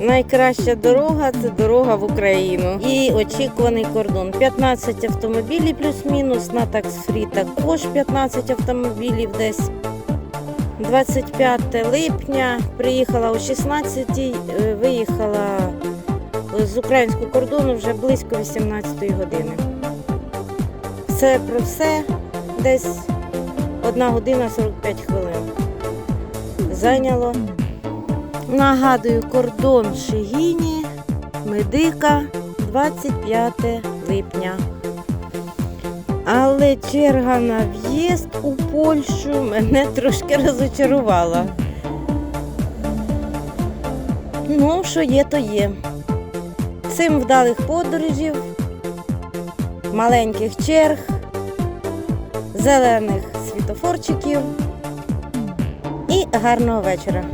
Найкраща дорога це дорога в Україну. І очікуваний кордон. 15 автомобілів плюс-мінус на таксфрі також 15 автомобілів десь. 25 липня приїхала о 16, е, виїхала з українського кордону вже близько 18-ї години. Все про все десь 1 година 45 хвилин. Зайняло. Нагадую, кордон Шигіні, Медика, 25 липня. Але черга на в'їзд у Польщу мене трошки розочарувала. Ну, що є, то є. Всім вдалих подорожів, маленьких черг, зелених світофорчиків і гарного вечора.